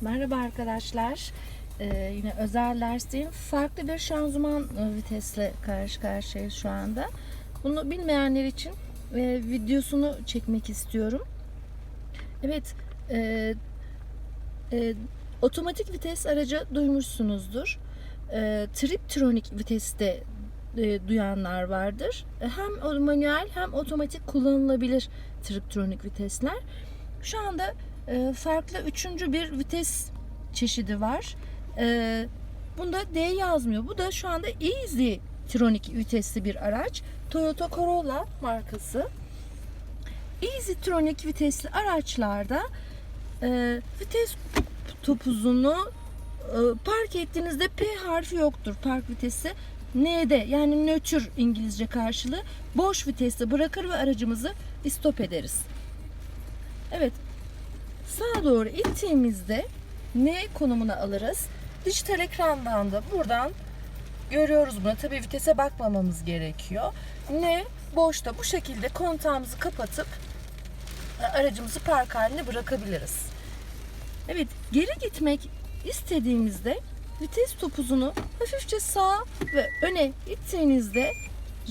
Merhaba arkadaşlar. Ee, yine özel dersteyim. Farklı bir şanzıman e, vitesle karşı karşıyayız şu anda. Bunu bilmeyenler için e, videosunu çekmek istiyorum. Evet, e, e, otomatik vites aracı duymuşsunuzdur. E, Triptronic viteste e, duyanlar vardır. E, Hem manuel hem otomatik kullanılabilir Triptronic vitesler. Şu anda e, farklı üçüncü bir vites çeşidi var. E, bunda D yazmıyor. Bu da şu anda Easy Tronic vitesli bir araç. Toyota Corolla markası. Easy Tronic vitesli araçlarda e, vites topuzunu e, park ettiğinizde P harfi yoktur park vitesi. N'de yani nötr İngilizce karşılığı boş viteste bırakır ve aracımızı istop ederiz. Evet sağa doğru ittiğimizde N konumuna alırız. Dijital ekrandan da buradan görüyoruz bunu. Tabii vitese bakmamamız gerekiyor. N boşta bu şekilde kontağımızı kapatıp e, aracımızı park haline bırakabiliriz. Evet geri gitmek istediğimizde vites topuzunu hafifçe sağa ve öne ittiğinizde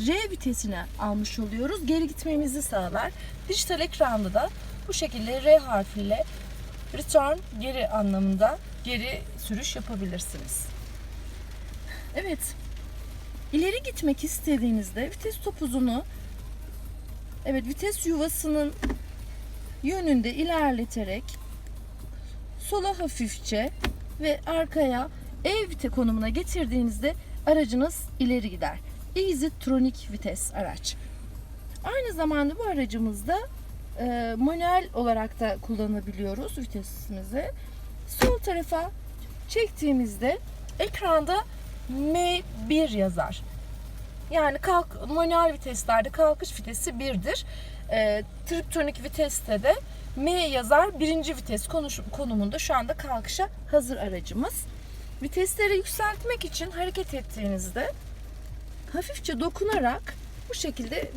R vitesine almış oluyoruz. Geri gitmemizi sağlar. Dijital ekranda da bu şekilde R harfiyle return geri anlamında geri sürüş yapabilirsiniz. Evet. İleri gitmek istediğinizde vites topuzunu evet vites yuvasının yönünde ilerleterek sola hafifçe ve arkaya E vite konumuna getirdiğinizde aracınız ileri gider. Easy Tronic vites araç. Aynı zamanda bu aracımızda e, manuel olarak da kullanabiliyoruz vitesimizi. Sol tarafa çektiğimizde ekranda M1 yazar. Yani kalk, manuel viteslerde kalkış vitesi 1'dir. E, triptonik viteste de M yazar birinci vites konuş, konumunda şu anda kalkışa hazır aracımız. Vitesleri yükseltmek için hareket ettiğinizde hafifçe dokunarak bu şekilde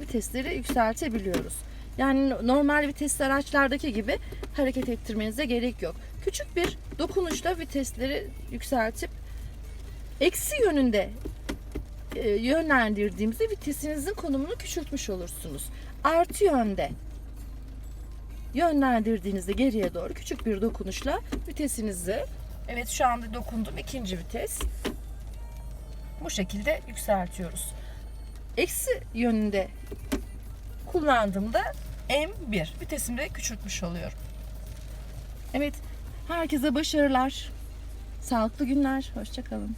vitesleri yükseltebiliyoruz. Yani normal vitesli araçlardaki gibi hareket ettirmenize gerek yok. Küçük bir dokunuşla vitesleri yükseltip eksi yönünde e, yönlendirdiğimizde vitesinizin konumunu küçültmüş olursunuz. Artı yönde yönlendirdiğinizde geriye doğru küçük bir dokunuşla vitesinizi evet şu anda dokundum ikinci vites bu şekilde yükseltiyoruz. Eksi yönünde kullandığımda M1 vitesimi de küçültmüş oluyorum. Evet herkese başarılar. Sağlıklı günler. Hoşçakalın.